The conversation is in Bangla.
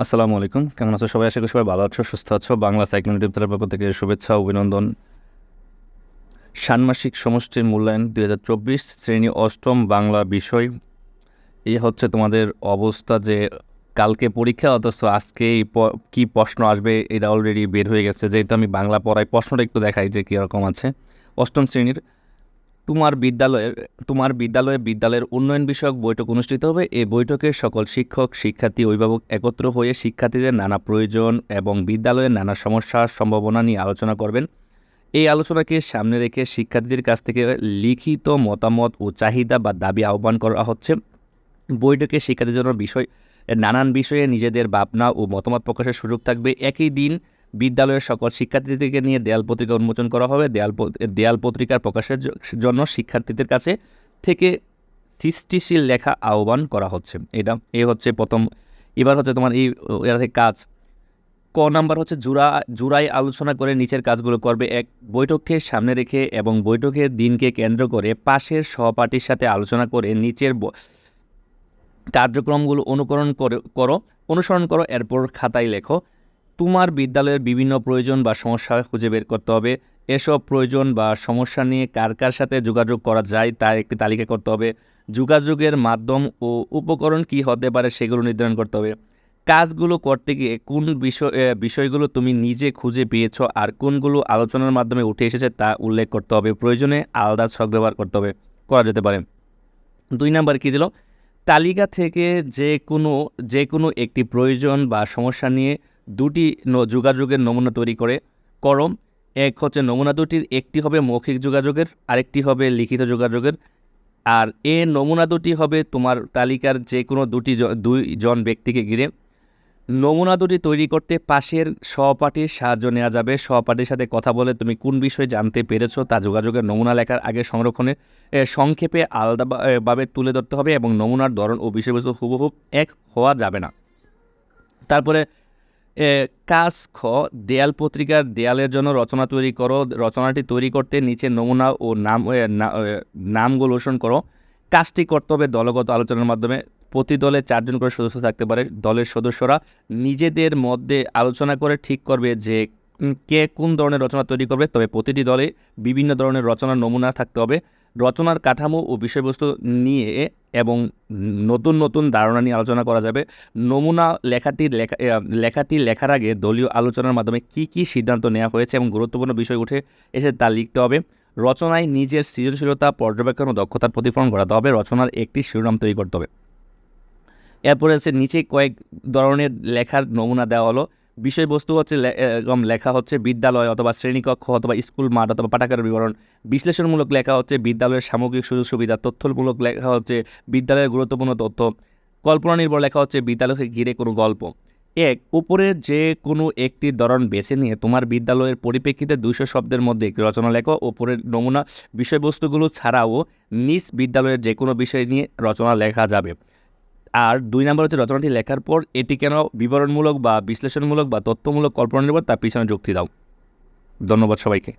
আসসালামু আলাইকুম। কেমন আছো সবাই? আশা করি সবাই ভালো আছো, সুস্থ আছো। বাংলা সাইক্লোন ইউটিউব পক্ষ থেকে শুভেচ্ছা অভিনন্দন। ষান্মাসিক সমষ্টির মূল্যায়ন দুই হাজার চব্বিশ, শ্রেণি অষ্টম বাংলা বিষয়। এই হচ্ছে তোমাদের অবস্থা যে কালকে পরীক্ষা, অথচ আজকে এই কী প্রশ্ন আসবে এটা অলরেডি বের হয়ে গেছে। যেহেতু আমি বাংলা পড়াই প্রশ্নটা একটু দেখাই যে কীরকম আছে। অষ্টম শ্রেণির তোমার বিদ্যালয়ের তোমার বিদ্যালয়ে বিদ্যালয়ের উন্নয়ন বিষয়ক বৈঠক অনুষ্ঠিত হবে। এই বৈঠকে সকল শিক্ষক, শিক্ষার্থী, অভিভাবক একত্র হয়ে শিক্ষার্থীদের নানা প্রয়োজন এবং বিদ্যালয়ের নানা সমস্যার সম্ভাবনা নিয়ে আলোচনা করবেন। এই আলোচনাকে সামনে রেখে শিক্ষার্থীদের কাছ থেকে লিখিত মতামত ও চাহিদা বা দাবি আহ্বান করা হচ্ছে। বৈঠকে শিক্ষার্থীর জন্য বিষয়, নানান বিষয়ে নিজেদের ভাবনা ও মতামত প্রকাশের সুযোগ থাকবে। একই দিন বিদ্যালয়ের সকল শিক্ষার্থীদেরকে নিয়ে দেয়াল পত্রিকা উন্মোচন করা হবে। দেয়াল দেয়াল পত্রিকার প্রকাশের জন্য শিক্ষার্থীদের কাছে থেকে সৃষ্টিশীল লেখা আহ্বান করা হচ্ছে। এটা, এ হচ্ছে প্রথম, এবার হচ্ছে তোমার এই কাজ। ক নাম্বার হচ্ছে জুড়া জুরাই আলোচনা করে নিচের কাজগুলো করবে। এক, বৈঠককে সামনে রেখে এবং বৈঠকের দিনকে কেন্দ্র করে পাশের সহপাঠীর সাথে আলোচনা করে নিচের কার্যক্রমগুলো অনুকরণ করে, করো, অনুসরণ করো, এরপর খাতায় লেখো। তোমার বিদ্যালয়ের বিভিন্ন প্রয়োজন বা সমস্যা খুঁজে বের করতে হবে। এসব প্রয়োজন বা সমস্যা নিয়ে কার কার সাথে যোগাযোগ করা যায় তার একটি তালিকা করতে হবে। যোগাযোগের মাধ্যম ও উপকরণ কি হতে পারে সেগুলো নির্ধারণ করতে হবে। কাজগুলো করতে গিয়ে কোন বিষয় বিষয়গুলো তুমি নিজে খুঁজে পেয়েছ আর কোনগুলো আলোচনার মাধ্যমে উঠে এসেছে তা উল্লেখ করতে হবে। প্রয়োজনে আলাদা ছক ব্যবহার করতে হবে, করা যেতে পারে। দুই নাম্বার কী দিল? তালিকা থেকে যে কোনো যে কোনো একটি প্রয়োজন বা সমস্যা নিয়ে দুটি যোগাযোগের নমুনা তৈরি করে। করম, এক হচ্ছে নমুনা দুটির, একটি হবে মৌখিক যোগাযোগের, আরেকটি হবে লিখিত যোগাযোগের। আর এ নমুনা দুটি হবে তোমার তালিকার যে কোনো দুটি দুইজন ব্যক্তিকে ঘিরে। নমুনা দুটি তৈরি করতে পাশের সহপাঠীর সাহায্য নেওয়া যাবে। সহপাঠীর সাথে কথা বলে তুমি কোন বিষয়ে জানতে পেরেছ তা যোগাযোগের নমুনা লেখার আগে সংরক্ষণে সংক্ষেপে আলাদাভাবে তুলে ধরতে হবে এবং নমুনার ধরন ও বিষয়বস্তু হুবহু এক হওয়া যাবে না। তারপরে কাজ খ, দেয়াল পত্রিকার দেয়ালের জন্য রচনা তৈরি করো, রচনাটি তৈরি করতে নিচে নমুনা ও নাম নামগুলো অনুসরণ করো। কাজটি করতে হবে দলগত আলোচনার মাধ্যমে প্রতি দলে চারজন করে সদস্য থাকতে পারে। দলের সদস্যরা নিজেদের মধ্যে আলোচনা করে ঠিক করবে যে কে কোন ধরনের রচনা তৈরি করবে। তবে প্রতিটি দলে বিভিন্ন ধরনের রচনার নমুনা থাকতে হবে। রচনার কাঠামো ও বিষয়বস্তু নিয়ে এবং নতুন নতুন ধারণা নিয়ে আলোচনা করা যাবে। নমুনা লেখাটি লেখা লেখাটি লেখার আগে দলীয় আলোচনার মাধ্যমে কি কি সিদ্ধান্ত নেওয়া হয়েছে এবং গুরুত্বপূর্ণ বিষয় উঠে এসে তা লিখতে হবে। রচনায় নিজের সৃজনশীলতা, পর্যবেক্ষণ ও দক্ষতার প্রতিফলন ঘটাতে হবে। রচনার একটি শিরোনাম তৈরি করতে হবে। এরপরে আছে নিচে কয়েক ধরনের লেখার নমুনা দেওয়া হলো। বিষয়বস্তু হচ্ছে এরকম লেখা হচ্ছে বিদ্যালয় অথবা শ্রেণীকক্ষ অথবা স্কুল মাঠ অথবা পাঠাগারের বিবরণ। বিশ্লেষণমূলক লেখা হচ্ছে বিদ্যালয়ের সামগ্রিক সুযোগ সুবিধা। তথ্যমূলক লেখা হচ্ছে বিদ্যালয়ের গুরুত্বপূর্ণ তথ্য। কল্পনা নির্ভর লেখা হচ্ছে বিদ্যালয়কে ঘিরে কোনো গল্প। এক উপরের যে কোনো একটি ধরন বেছে নিয়ে তোমার বিদ্যালয়ের পরিপ্রেক্ষিতে দুইশো শব্দের মধ্যে একটি রচনা লেখো। উপরের নমুনা বিষয়বস্তুগুলো ছাড়াও নিজ বিদ্যালয়ের যে কোনো বিষয় নিয়ে রচনা লেখা যাবে। আর দুই নম্বর হচ্ছে রচনাটি লেখার পর এটি কেন বিবরণমূলক বা বিশ্লেষণমূলক বা তথ্যমূলক কল্পনা নির্ভর তার পিছনে যুক্তি দাও। ধন্যবাদ সবাইকে।